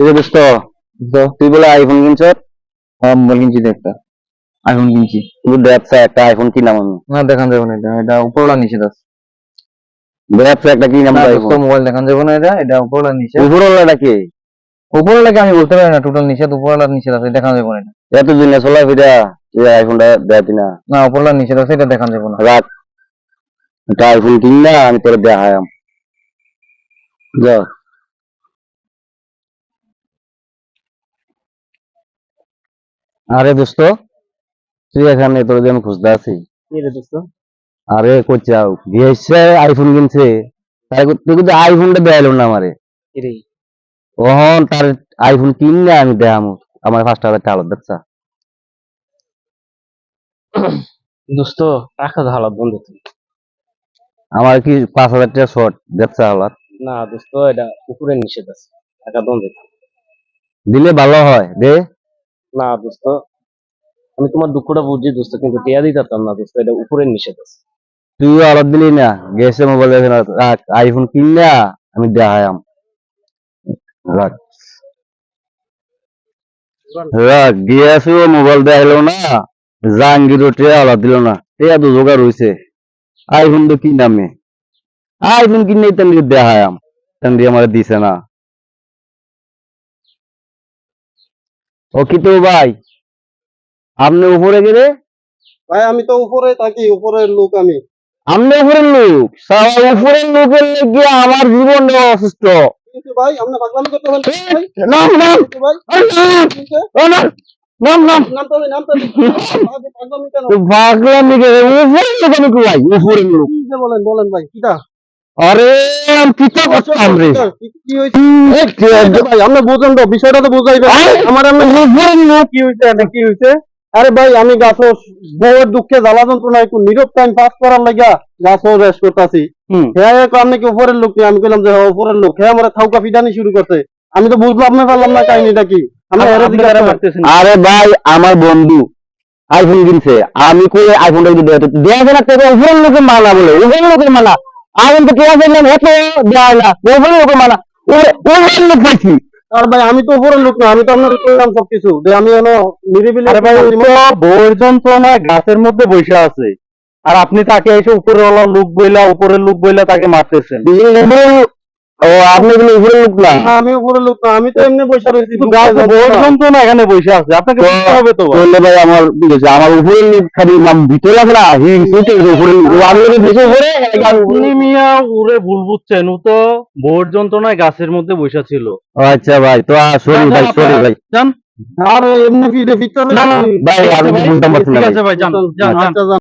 আছে দোস্ত তুই বলে আইফোন কিনছ হ্যাঁ মোবাইল কিনছি একটা আইফোন কিনছি। তুই ব্যবসা একটা আইফোন কিনলাম আমি না দেখান যাবে না এটা এটা উপরওয়ালা নিষেধ আছে ব্যবসা একটা কিনলাম না আইফোন মোবাইল দেখান যাবে না এটা এটা উপরওয়ালা নিষেধ উপরওয়ালাটা কি? উপরওয়ালাকে আমি বলতে পারি না টোটাল নিষেধ উপরওয়ালা নিষেধ আছে দেখান যাবে না এটা। এত দিনে চলা ফিরা তুই আইফোনটা দেয় না না উপরওয়ালা নিষেধ আছে এটা দেখান যাবে না। রাখ। একটা আইফোন কিন না আমি তোর দেখায়াম। যা। আরে দোস্ত তুই এখানে তোর আমি খুঁজতে আছি। আরে কোচাও গিয়েছে আইফোন কিনছে। তাই তুই কিন্তু আইফোনটা দেয়ালো না আমারে। ওহন তার আইফোন কিন না আমি দেখাম আমার পাঁচ টাকা টাকা দেখছা? দোস্ত টাকা ধালাত বন্ধ। আমার কি পাঁচ হাজার টাকা শর্ট দেখছা হলাত? না দোস্ত এটা উপরে নিষেধ আছে। টাকা বন্ধু। দিলে ভালো হয় দে। না দোস্ত, আমি তোমার দুঃখটা বুঝছি দোস্ত, কিন্তু টিয়া দিতাম না দোস্ত, এটা উপরে নিষেধ আছে। তুইও আরও দিলি না, গেছে মোবাইল রাখ আইফোন কিন না, আমি দেখায়াম রাখ। রাখ মোবাইল না, জাহাঙ্গীর টিয়া আলাদ দিল না, টিয়া জোগাড় আইফোন তো কি নামে আইফোন কিনে তেন দেখায়াম দিয়ে আমার দিছে না। ও ভাই? আপনি উপরে গেলে? ভাই আমি তো উপরে থাকি উপরের লোক আমি। আপনি উপরের লোক? উপরের লোকের লেগে আমার জীবন অসুস্থ। ভাই আপনি পাগলামি করতে পারেন ভাই। নাম নাম। কিন্তু নাম। নাম নামতে হবে নামতে পাগলামি কেন? পাগলামি উপরের লোক আমি কই? উপরের লোক। কি বলেন বলেন ভাই কিটা? আরে আমি কি কি হইছে ভাই আপনি বুঝেন তো বিষয়টা তো বুঝাইবেন। আমার আপনি উপরের লোক কি হইছে এটা কি হইছে আরে ভাই আমি গাছ বউয়ের দুঃখে জ্বালা যন্ত্রণা একটু নীরব টাইম পাস করার লাগা গাছ রেস করতেছি। হ্যাঁ আপনি কি উপরের লোক? আমি কইলাম যে হ্যাঁ, উপরের লোক। হ্যাঁ আমার থাউকা পিটানি শুরু করছে। আমি তো বুঝলাম না পারলাম না কাহিনীটা কি? আরে ভাই আমার বন্ধু আইফোন কিনছে। আমি কই আইফোনটা দেয় তোকে উপরের লোকের মানা বলে? উপরের লোকের মানা তো এত না? লোকের মানা। লোক পাইছি আর ভাই আমি তো উপরের লোক না আমি তো আপনার করলাম সবকিছু। যে আমি এনো নিরিবিলি আরে ভাই বউয়ের যন্ত্রণা গাছের মধ্যে বসে আছে। আর আপনি তাকে এসে উপরে লোক বইলা উপরের লোক বইলা তাকে মারতেছেন। ও আপনি লোক না? না, আমি লোক না আমি তো এমনি বসে রয়েছি যন্ত্রণা এখানে বসে আছে আপনাকে বুঝতে হবে তো। বললে ভাই আমার হয়েছে আমার উপরের লোক খালি নাম ভিতরে আছে না হি ও আপনি যদি উপরে আপনি মিয়া উড়ে ভুল বুঝছেন ও তো ভোট যন্ত্রণায় গাছের মধ্যে বসে ছিল। আচ্ছা ভাই তো সরি ভাই সরি ভাই। যান। আর এমনি ফিরে ফিরতে ভাই আমি বুঝতে পারছি না ঠিক আছে ভাই। আচ্ছা যান।